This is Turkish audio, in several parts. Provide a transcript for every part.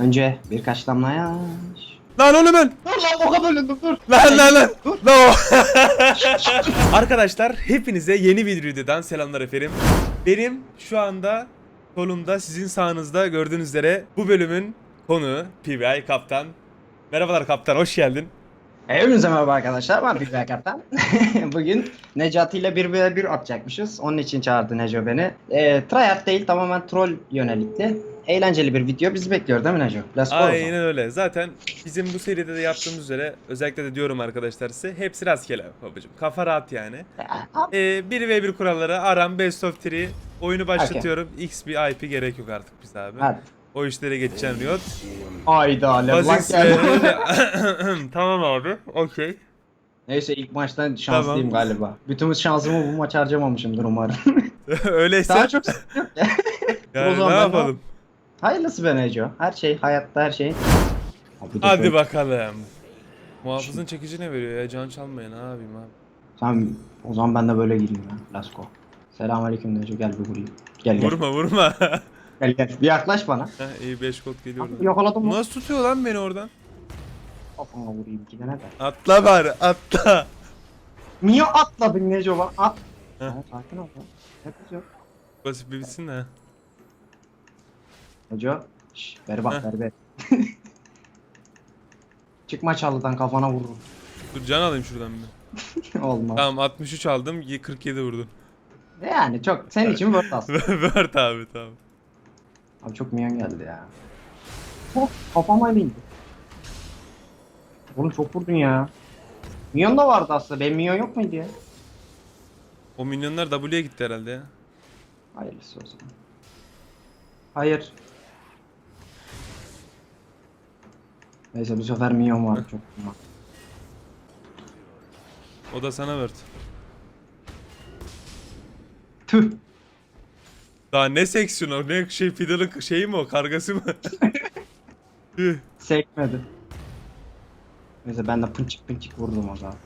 Önce birkaç damla yaş. Lan oğlum ben. Dur lan boka bölündüm dur. Lan lan lan. Dur. Lan o. Arkadaşlar hepinize yeni bir videodan selamlar efendim. Benim şu anda solumda sizin sağınızda gördüğünüz üzere bu bölümün konuğu PBI Kaptan. Merhabalar Kaptan hoş geldin. Hepinize merhaba arkadaşlar ben Bilber Kaptan. Bugün Necati ile 1v1 atacakmışız. Onun için çağırdı Neco beni. E, tryhard değil tamamen troll yönelikli. Eğlenceli bir video bizi bekliyor değil mi Neco? O zaman. Aynen öyle. Zaten bizim bu seride de yaptığımız üzere özellikle de diyorum arkadaşlar size hepsi rastgele babacım. Kafa rahat yani. Ya, abi, Ee, 1v1 kuralları aram best of 3 oyunu başlatıyorum. X bir IP gerek yok artık biz abi. Hadi. O işlere geçeceğim Riot. Hayda Leblanc ve- tamam abi. Okey. Neyse ilk maçtan şanslıyım Tamam. galiba. Bütün şansımı bu maç harcamamışımdır umarım. Öyleyse Daha çok yani o zaman ne ben- yapalım? Hayırlısı be Neco. Her şey hayatta her şey. Hadi bakalım. Muhafızın çekici ne veriyor ya? Can çalmayın yapayım abi. Tamam o zaman ben de böyle gireyim ya. Let's go. Selamünaleyküm Neco gel bir vurayım. Gel gel. Vurma vurma. Gel gel. Bir yaklaş bana. Ha, iyi 5 kod geliyor. Abi, Yakaladım mı? Nasıl tutuyor lan beni oradan? Kafana vurayım iki tane de. Atla bari atla. Niye atladın Neco lan? At. Heh. Tamam sakin ol. Ne kızıyor? Basit bir bitsin de. Neco. Şşş ver bak Heh. ver ver. Çıkma çalıdan kafana vururum. Dur can alayım şuradan bir. Olmaz. Tamam 63 aldım y- 47 vurdum. Yani çok senin için worth aslında. Ver abi tamam. Abi çok minyon geldi ya. Oh kafama indi. Oğlum çok vurdun ya. Minyon da vardı aslında. Benim minyon yok muydu ya? O milyonlar W'ye gitti herhalde ya. Hayırlısı o zaman. Hayır. Neyse bu sefer minyon var çok. O da sana verdi. Tüh. Daha ne seksiyon o? Ne şey fidanın şeyi mi o? Kargası mı? Tüh. Sekmedi. Neyse ben de pınçık pınçık vurdum o zaman.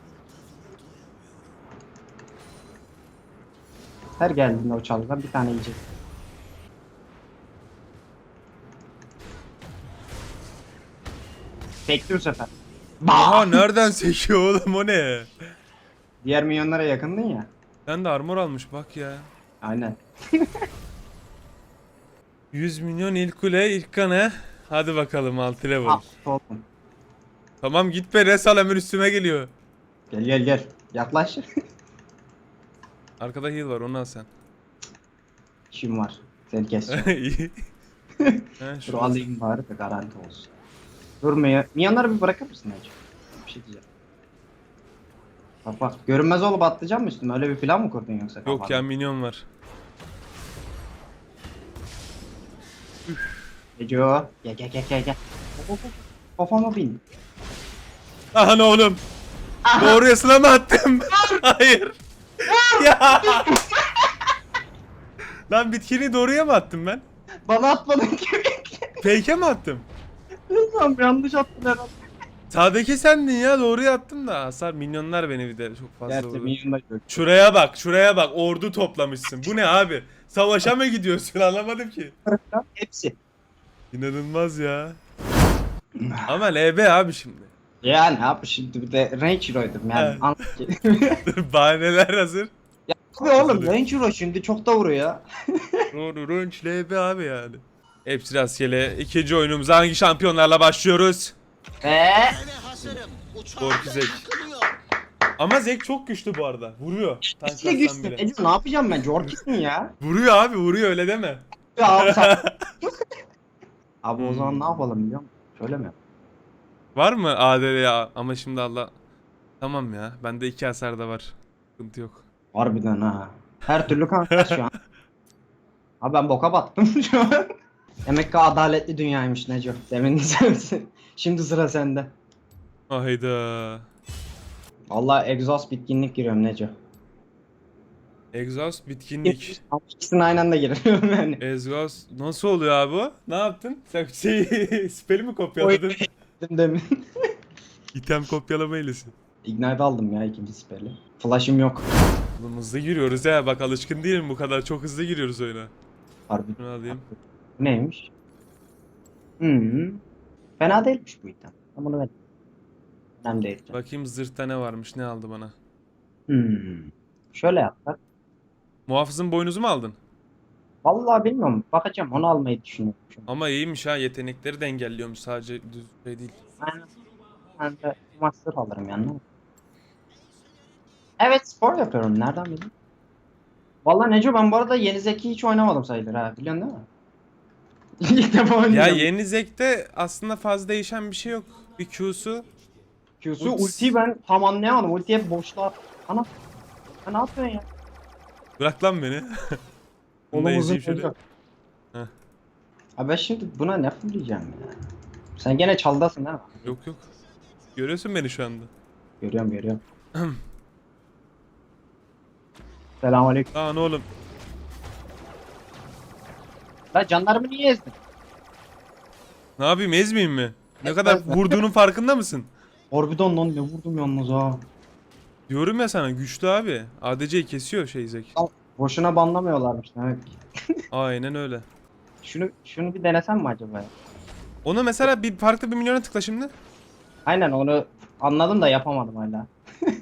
Her geldiğinde o çalıdan bir tane yiyecek. Sekti bu sefer. Aha nereden sekiyor oğlum o ne? Diğer milyonlara yakındın ya. Sen de armor almış bak ya. Aynen. 100 milyon ilk kule ilk kane. Hadi bakalım 6 level. Ah, oldum. Tamam git be Resal Emir üstüme geliyor. Gel gel gel. Yaklaş. Arkada heal var onu al sen. İşim var. Seni. İyi. Ha, Dur şu alayım bari de garanti olsun. Dur Miy- milyonları bir bırakır mısın Hacı? Bir şey diyeceğim. Bak görünmez olup atlayacağım mı üstüme? Öyle bir plan mı kurdun yoksa? Yok ya minyon var. Neco. Gel gel gel gel gel. Hop, hop, hop. Kafama bin. Aha ne oğlum? Doğruya sıla mı attım? Hayır. ya. Lan bitkini doğruya mı attım ben? Bana atmadın ki. Fake'e mi attım? Tamam yanlış attın herhalde. Sağdaki sendin ya doğruya attım da hasar minyonlar beni bir de çok fazla Gerçi vurdu. Şuraya bak şuraya bak ordu toplamışsın. Bu ne abi? Savaşa mı gidiyorsun anlamadım ki. Hepsi. İnanılmaz ya. Ama LB abi şimdi. Ya ne yap şimdi bir de Range Hero'ydum yani. Evet. Anlat ki. Bahaneler hazır. Abi oğlum Range Hero şimdi çok da vuruyor. Doğru Runch LB abi yani. Hepsi rastgele. İkinci oyunumuza hangi şampiyonlarla başlıyoruz? Eee? Korku Zek. Ama Zek çok güçlü bu arada. Vuruyor. İkisi de. Ece ne yapacağım ben? Jorkis'in ya. Vuruyor abi vuruyor öyle deme. Ya abi sen... abi o Hmm. zaman ne yapalım biliyor musun? Şöyle mi? Var mı ADR ya? Ama şimdi Allah. Tamam ya. Bende iki hasar da var. Sıkıntı yok. Harbiden ha. Her türlü kanka şu an. Abi ben boka battım şu an. Demek ki adaletli dünyaymış Neco. Demin sensin. Şimdi sıra sende. Hayda. Vallahi egzoz bitkinlik giriyorum Neco. Exhaust bitkinlik. İkisini aynı anda giriyorum yani. Exhaust nasıl oluyor abi o? Ne yaptın? Sen şey spell'i mi kopyaladın? Dedim demin. İtem kopyalama hilesi. Ignite aldım ya ikinci spell'i. Flash'ım yok. Oğlum hızlı giriyoruz ya. Bak alışkın değilim bu kadar. Çok hızlı giriyoruz oyuna. Harbi. Şunu alayım. Bu neymiş? -hı. Fena değilmiş bu item. Ben bunu ver. Önemli değil. canım. Bakayım zırhta ne varmış ne aldı bana. Hmm. Şöyle yapsak. Muhafızın boynuzu mu aldın? Vallahi bilmiyorum. Bakacağım. Onu almayı düşünüyorum. Ama iyiymiş ha yetenekleri de engelliyormuş sadece düz şey değil. Ben, ben de master alırım yanına. Evet spor yapıyorum. Nereden bildin? Vallahi Neco ben bu arada Yeni Zeki hiç oynamadım sayılır ha. Biliyorsun değil mi? İlk defa Ya oynuyorum. yeni zekte aslında fazla değişen bir şey yok. Bir Q'su Q'su Ultisi. ultiyi ben tam anlayamadım. Ultiye hep boşluğa at. Ana. Ya ne yapıyorsun ya? bırak lan beni. Bunu da Kolumuzun ezeyim şöyle. Heh. Abi ben şimdi buna ne fırlayacağım ya? Sen gene çaldasın değil mi? Yok yok. Görüyorsun beni şu anda. Görüyorum görüyorum. Selamünaleyküm. Lan oğlum. La canlarımı niye ezdin? Ne yapayım ezmeyeyim mi? Ne kadar vurduğunun farkında mısın? Harbiden lan ne vurdum yalnız ha. Diyorum ya sana güçlü abi. ADC'yi kesiyor şey Zek. Boşuna banlamıyorlarmış demek ki. Aynen öyle. Şunu şunu bir denesem mi acaba ya? Onu mesela bir farklı bir milyona tıkla şimdi. Aynen onu anladım da yapamadım hala.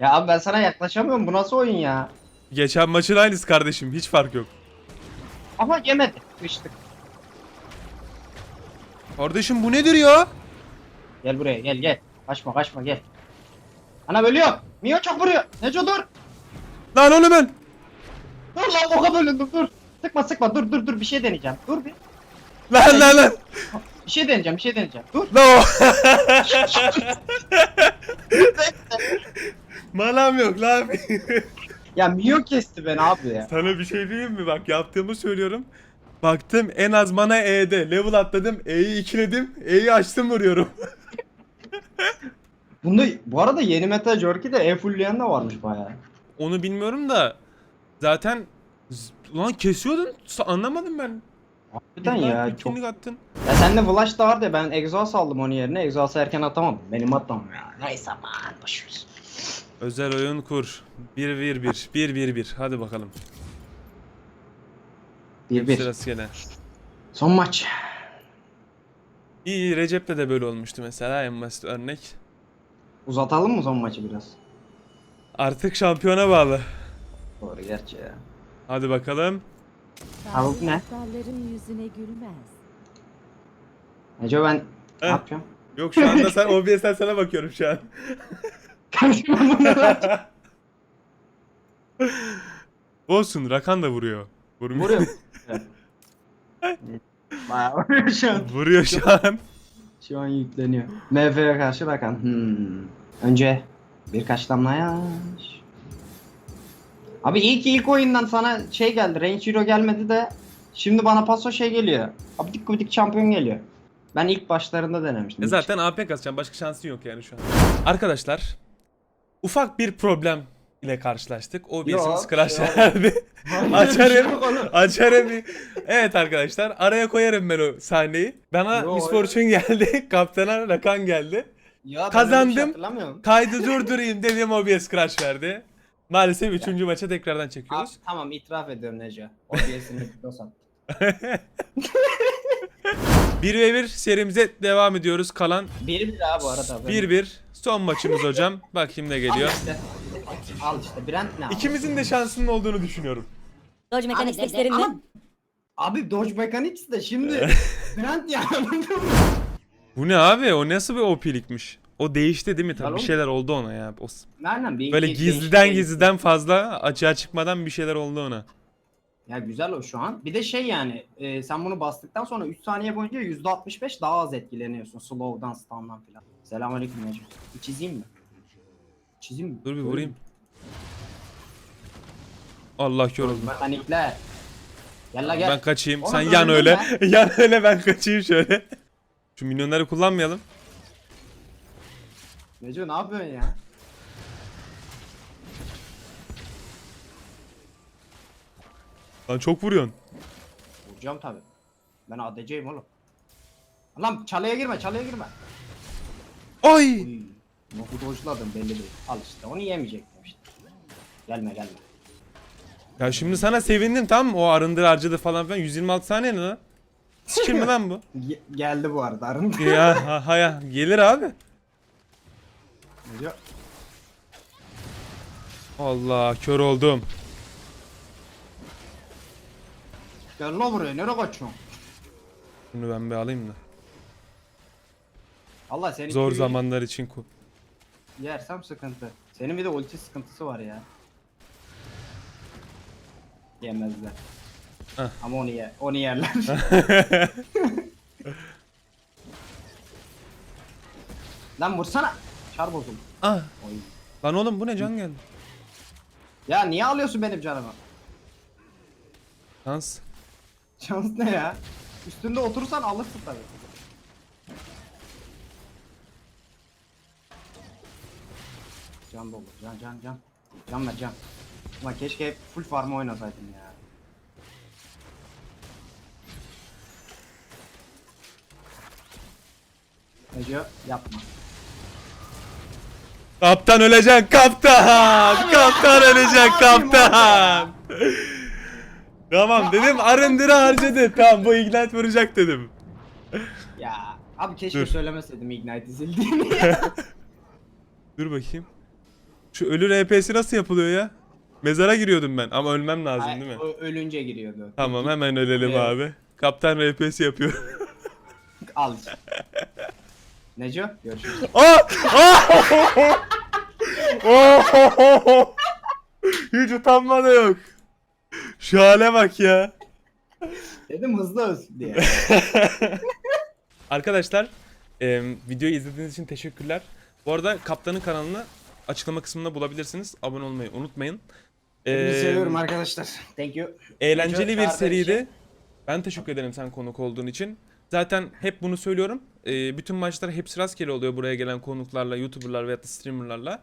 ya abi ben sana yaklaşamıyorum. Bu nasıl oyun ya? Geçen maçın aynısı kardeşim. Hiç fark yok. Ama yemedi. Sıçtık. Kardeşim bu nedir ya? Gel buraya gel gel. Kaçma kaçma gel. Ana bölüyor. Mio çok vuruyor. Neco dur. Lan oğlum ben. Dur lan oka bölündüm dur. Sıkma sıkma dur dur dur bir şey deneyeceğim. Dur bir. Lan lan lan. Bir şey deneyeceğim bir şey deneyeceğim. Dur. Lan o. Manam yok lan. Ya Mio kesti beni abi ya. Sana bir şey diyeyim mi? Bak yaptığımı söylüyorum. Baktım en az mana E'de. Level atladım. E'yi ikiledim. E'yi açtım vuruyorum. Bunda bu arada yeni meta Jerky'de E fullleyen de varmış bayağı. Onu bilmiyorum da. Zaten Lan kesiyordun. Anlamadım ben. Harbiden ya çok. attın. Ya sende Flash da vardı ya ben exhaust aldım onun yerine. Exhaust'u erken atamadım. Benim atam ya. Neyse aman boşver. Özel oyun kur. 1-1-1. 1-1-1. Hadi bakalım. 1-1. Sırası gene. Son maç. İyi Recep'le de böyle olmuştu mesela en basit örnek. Uzatalım mı son maçı biraz? Artık şampiyona bağlı. Doğru gerçi ya. Hadi bakalım. Tavuk ne? Aptalların yüzüne gülmez. Neco ben ne Heh. yapacağım? Yok şu anda sen OBS'ten sana bakıyorum şu an. Olsun Rakan da vuruyor. Vurmuyor. Vuruyor. Bayağı vuruyor şu an. vuruyor şu an. Şu an yükleniyor. MF'ye karşı Rakan. Hmm. Önce birkaç damla yaş. Abi iyi ki ilk oyundan sana şey geldi. Range Hero gelmedi de şimdi bana paso şey geliyor. Abidik gubidik şampiyon geliyor. Ben ilk başlarında denemiştim. E zaten AP kasacağım. Başka şansın yok yani şu an. Arkadaşlar ufak bir problem ile karşılaştık. OBS'imiz Yok, crash şey Açarım. Açarım. Evet arkadaşlar araya koyarım ben o sahneyi. Bana Yo, Miss Fortune geldi. Kaptana Rakan geldi. Ya bir Kazandım. şey. Kaydı durdurayım dedim OBS crash verdi. Maalesef 3. maça tekrardan Abi, çekiyoruz. tamam itiraf ediyorum Neco. OBS'ini dosan. 1v1 serimize devam ediyoruz. Kalan Bir bir abi bu arada. 1-1. Son maçımız hocam. Bakayım ne geliyor. Al işte. Al işte Brent ne abi? İkimizin de şansının olduğunu düşünüyorum. Dodge Mechanics mi? Abi Dodge Mechanics de şimdi Brent ya? Bu ne abi? O nasıl bir OP'likmiş? O değişti değil mi? Tabii bir şeyler oldu ona ya. O, Nereden bir böyle gizliden gizliden fazla açığa çıkmadan bir şeyler oldu ona. Ya güzel o şu an. Bir de şey yani e, sen bunu bastıktan sonra 3 saniye boyunca %65 daha az etkileniyorsun. Slow'dan, stun'dan filan. Selamünaleyküm Necip. Bir çizeyim mi? Çizeyim mi? Dur bir vurayım. Allah kör oldum. Mekanikler. Gel la gel. Ben kaçayım. Oğlum Sen yan öyle. yan öyle ben kaçayım şöyle. Şu milyonları kullanmayalım. Neco ne yapıyorsun ya? Lan çok vuruyorsun. Vuracağım tabi. Ben ADC'yim oğlum. Lan çalıya girme, çalıya girme. Ay! Uy. Nohu dojladım belli değil. Al işte onu yemeyecektim işte. Gelme gelme. Ya şimdi sana sevindim tamam mı? O arındır harcadı falan filan. 126 saniye ne lan? Sikim mi lan bu? Ge- geldi bu arada arın. ya ha, ha ya gelir abi. Neco. Allah kör oldum. Gel lan buraya nereye kaçıyorsun? Bunu ben bir alayım da. Allah seni Zor köyü zamanlar için ku. Yersem sıkıntı. Senin bir de ulti sıkıntısı var ya. Yemezler. Heh. Ama onu yer, onu yerler. Lan vursana. Çar bozuldu. ah. Oy. Lan oğlum bu ne can geldi. Ya niye alıyorsun benim canımı? Şans. Şans ne ya? Üstünde oturursan alırsın tabii. Can dolu. Can can can. Can ver can. Ulan keşke hep full farm oynasaydım ya. Neco yapma. Kaptan ölecek kaptan. Kaptan ölecek kaptan. tamam dedim arındıra harcadı. Tamam bu ignite vuracak dedim. Ya abi keşke Dur. söylemeseydim ignite zildiğini ya. Dur bakayım. Şu ölü RP'si nasıl yapılıyor ya? Mezara giriyordum ben ama ölmem lazım Ay, değil mi? o ölünce giriyordu. Tamam hemen ölelim Evet. abi. Kaptan RP'si yapıyor. Al işte. Neco görüşürüz. Aa! Aa! Oo! Hiç utanma da yok. Şu hale bak ya. Dedim hızlı öz diye. Arkadaşlar e, videoyu izlediğiniz için teşekkürler. Bu arada kaptanın kanalını açıklama kısmında bulabilirsiniz. Abone olmayı unutmayın. Hepinizi E, seviyorum arkadaşlar. Thank you. Eğlenceli bir Kardeşim. seriydi. Ben teşekkür ederim sen konuk olduğun için. Zaten hep bunu söylüyorum. Ee, bütün maçlar hepsi rastgele oluyor buraya gelen konuklarla, YouTuber'lar veya da streamer'larla.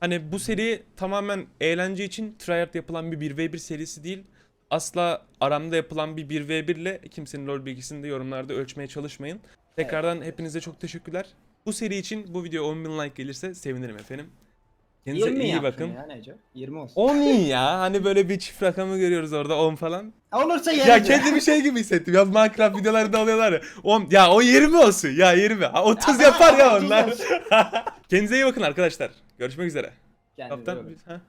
Hani bu seri tamamen eğlence için tryhard yapılan bir 1v1 serisi değil. Asla aramda yapılan bir 1v1 ile kimsenin LoL bilgisini de yorumlarda ölçmeye çalışmayın. Tekrardan hepinize çok teşekkürler. Bu seri için bu video 10.000 like gelirse sevinirim efendim. Kendinize 20 iyi yaptın bakın. Ya Neco. 20 olsun. 10 iyi ya. Hani böyle bir çift rakamı görüyoruz orada 10 falan. Olursa yeriz. Ya kendimi şey gibi hissettim. Ya Minecraft videolarında oluyorlar ya. 10 ya o 20 olsun. Ya 20. Ha, 30 Ya, yapar ya 30 onlar. Kendinize iyi bakın arkadaşlar. Görüşmek üzere. Kendinize iyi Kaptan bakın. ha.